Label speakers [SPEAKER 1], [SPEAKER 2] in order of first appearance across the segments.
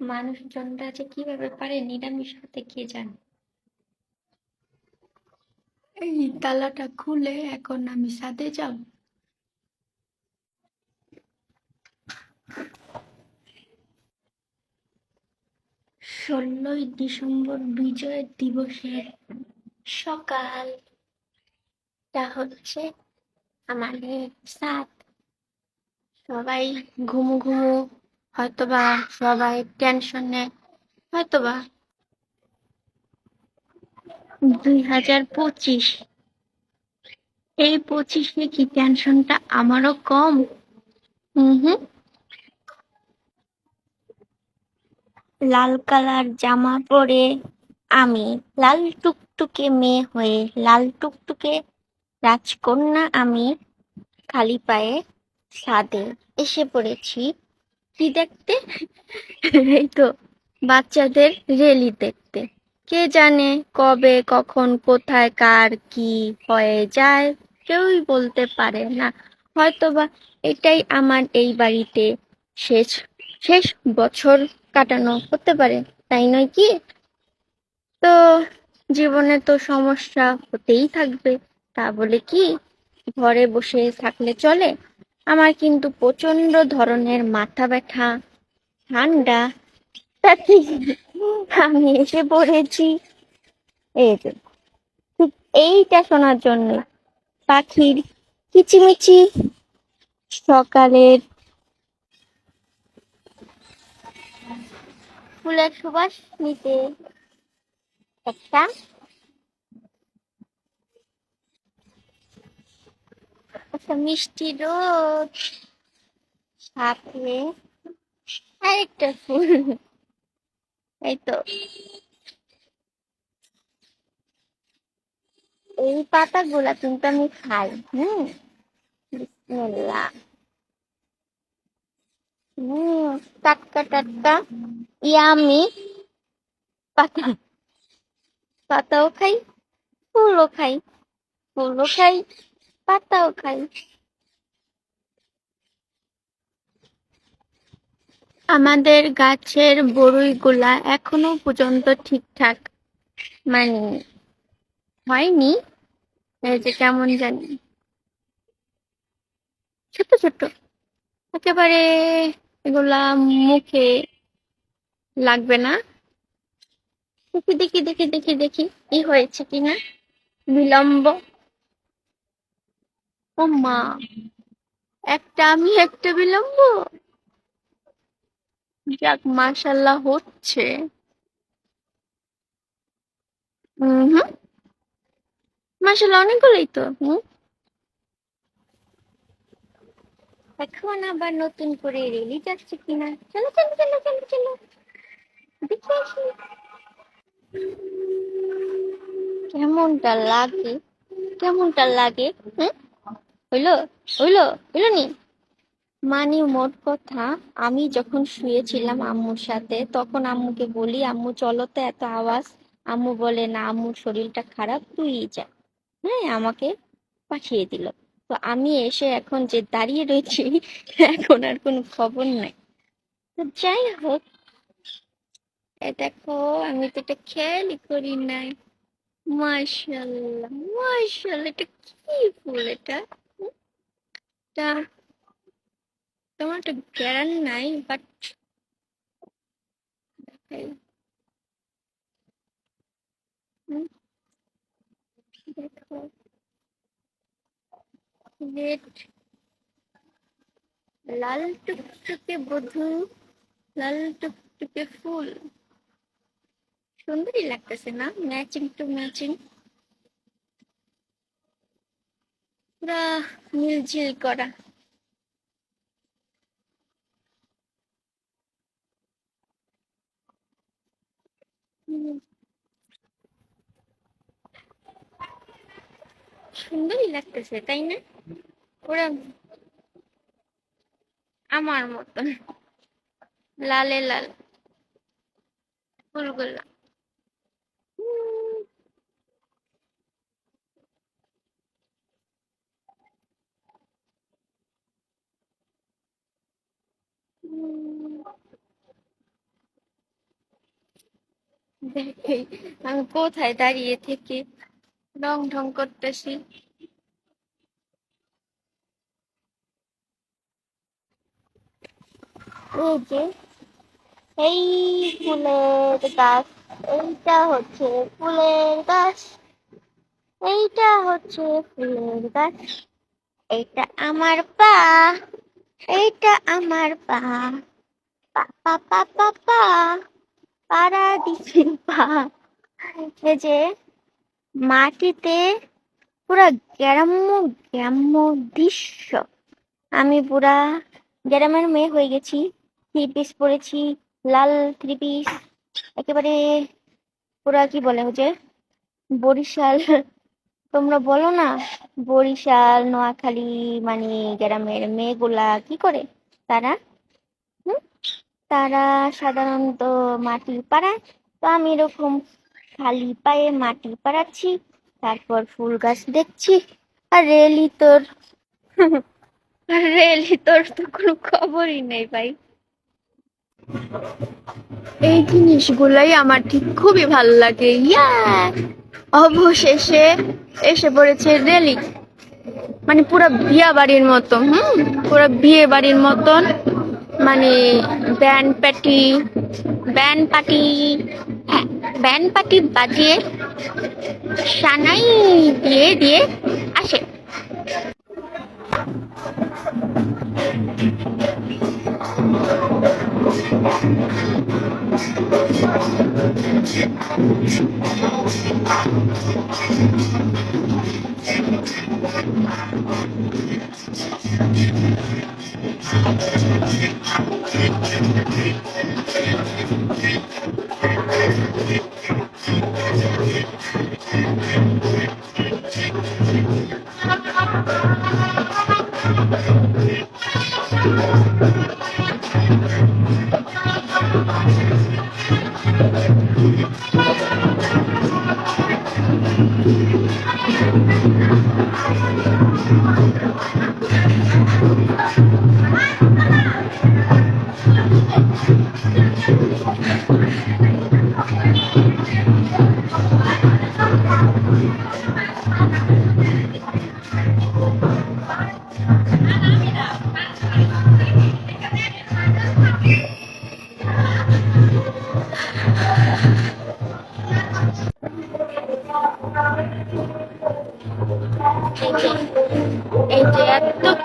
[SPEAKER 1] মানুষজনরা যে কীভাবে পারে নিরামিষ হতে কে জানে?
[SPEAKER 2] এই তালাটা খুলে এখন আমি সাথে যাব। ষোলোই ডিসেম্বর বিজয় দিবসের সকালটা হচ্ছে আমাদের সাত সবাই ঘুমু ঘুমু হয়তোবা সবাই টেনশনে হয়তোবা। দুই হাজার পঁচিশ। এই পঁচিশে কি টেনশনটা আমারও কম? হুম হুম লাল কালার জামা পরে আমি লাল টুকটুকে মেয়ে হয়ে লাল টুকটুকে রাজকন্যা আমি খালি পায়ে ছাদে এসে পড়েছি। কি দেখতে? এই তো, বাচ্চাদের রেলি দেখতে। কে জানে কবে, কখন, কোথায়, কার কি হয়ে যায়, কেউই বলতে পারে না। হয়তোবা এটাই আমার এই বাড়িতে শেষ শেষ বছর কাটানো হতে পারে, তাই নয় কি? তো জীবনে তো সমস্যা হতেই থাকবে, তা বলে কি? ঘরে বসে থাকলে চলে? আমার কিন্তু প্রচণ্ড ধরনের মাথা ব্যথা, ঠান্ডা আমি এসে পড়েছি। ঠিক এইটা শোনার জন্য পাখির কিচিমিচি সকালের ফুলের সুবাস নিতে একটা একটা মিষ্টি রোদ সাথে আরেকটা ফুল। এই তো। এই পাতা পাতাগুলা কিন্তু আমি খাই, হম? হুম, টাটকা টাটকা, ইয়ামি পাতা। পাতাও খাই, ফুলও খাই ফুলও খাই। পাতাও খাই। আমাদের গাছের বড়ইগুলা এখনও পর্যন্ত ঠিকঠাক মানে হয়নি যে কেমন জানি। ছোট ছোট। একেবারে এগুলা মুখে লাগবে না। দেখি দেখি দেখি দেখি দেখি, কি হয়েছে কিনা। বিলম্ব। ও মা একটা আমি একটা বিলম্ব? যাক মাশাল্লাহ হচ্ছে। হুম। মাশাল্লাহ অনেকগুলোই তো হুম এখন আবার নতুন করে রেলি যাচ্ছে কিনা? চলো চলো চলো চলো চলো। দেখে আসি। কেমনটা লাগে? কেমনটা লাগে? হুম? হইল হইল হইল নি? মানে মোট কথা, আমি যখন শুয়েছিলাম আম্মুর সাথে, তখন আম্মুকে বলি, আম্মু, চলো তো এত আওয়াজ। আম্মু বলে, না, আম্মুর শরীরটা খারাপ তুই যা। হ্যাঁ আমাকে পাঠিয়ে দিল। তো আমি এসে এখন যে দাঁড়িয়ে রয়েছি, এখন আর কোনো খবর নাই। যাই হোক দেখো, আমি তো এটা খেয়ালই করি নাই। মাশাল্লাহ মাশাল্লাহ এটা কি ফুল এটা? এটা তেমন একটা জ্ঞান নাই বাট দেখো লাল টুকটুকে বধু, লাল টুকটুকে ফুল। সুন্দরই লাগতেছে না? ম্যাচিং টু ম্যাচিং পুরা মিলঝিল করা। সুন্দরই লাগতেছে তাই না? ওরা আমার মতন। লালে লাল ফুলগুলা হুম, হুম, দেখেই আমি কোথায় দাঁড়িয়ে থেকে রং ঢং করতেছি। এই এই ফুলের গাছ, এইটা হচ্ছে ফুলের গাছ, এইটা হচ্ছে ফুলের গাছ, এইটা আমার পা, এইটা আমার পা পা পা পা পা। পা পাড়া দিছে পা এই যে মাটিতে পুরা গ্রাম্য গ্রাম্য দৃশ্য। আমি পুরা গ্রামের মেয়ে হয়ে গেছি। থ্রি পিস পরেছি, লাল থ্রি পিস। একেবারে পুরা কি বলে হচ্ছে বরিশাল। তোমরা বলো না, বরিশাল, নোয়াখালী মানে গ্রামের মেয়েগুলা কি করে? তারা তারা সাধারণত মাটি পাড়ায়। তো আমি এরকম খালি পায়ে মাটি পাড়াচ্ছি, তারপর ফুল গাছ দেখছি, আর রেলি তোর রেলি তোর তো কোনো খবরই নেই ভাই।
[SPEAKER 3] এই জিনিসগুলাই আমার ঠিক খুবই ভালো লাগে। ইয়া অবশেষে এসে পড়েছে রেলি মানে পুরো বিয়া বাড়ির মতো হুম? পুরো বিয়ে বাড়ির মতন। মানে ব্যান্ড প্যাটি
[SPEAKER 2] ব্যান্ড পার্টি হ্যাঁ ব্যান্ড পার্টি বাজিয়ে সানাই দিয়ে দিয়ে আসে। এই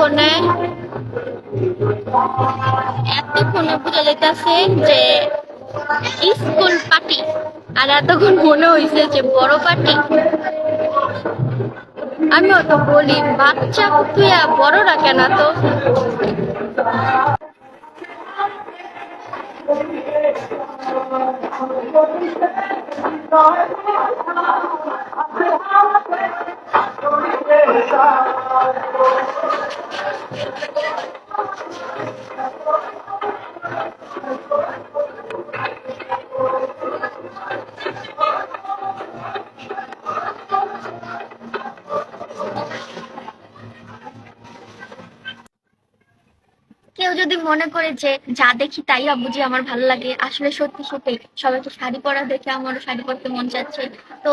[SPEAKER 2] এতক্ষণে এতক্ষণে বোঝা যাইতেছে যে স্কুল পার্টি আর এতক্ষণ মনে হয়েছে যে বড় পার্টি। আমিও তো বলি, বাচ্চা তুইয়া বড়রা কেন তো কেউ যদি মনে করে যে যা দেখি তাই বুঝি আমার ভালো লাগে। আসলে সত্যি সত্যি সবাইকে শাড়ি পরা দেখে আমারও শাড়ি পরতে মন চাচ্ছে তো,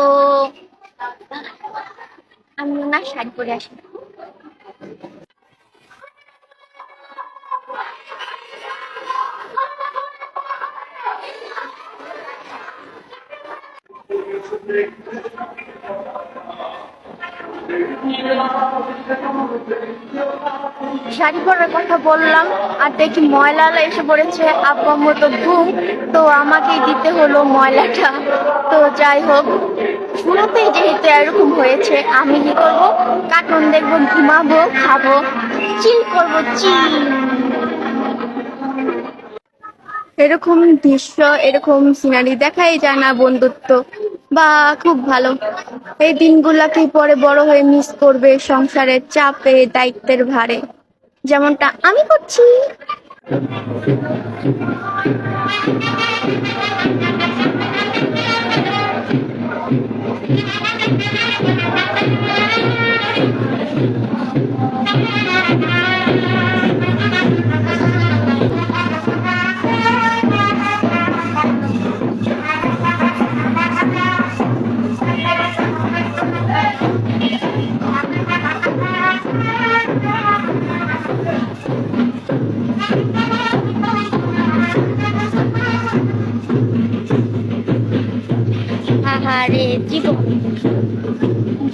[SPEAKER 2] আমি না শাড়ি পরে আসি।
[SPEAKER 3] শাড়ি পরার কথা বললাম, আর দেখি ময়লালা এসে পড়েছে। আব্বা মতো ঘুম, তো আমাকেই দিতে হলো ময়লাটা। তো যাই হোক শুরুতেই যেহেতু এরকম হয়েছে, আমি কি করব? কার্টুন দেখব, ঘুমাবো, খাব, চিল করব, চিল। এরকম দৃশ্য, এরকম সিনারি দেখাই যায় না বন্ধুত্ব। বা, খুব ভালো। এই দিনগুলাকে পরে বড় হয়ে মিস করবে সংসারের চাপে, দায়িত্বের ভারে। যেমনটা আমি করছি
[SPEAKER 2] Thank you.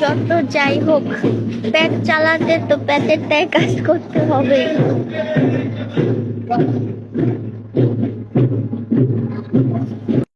[SPEAKER 2] যত যাই হোক পেট চালাতে তো পেটের তাই কাজ করতে হবে।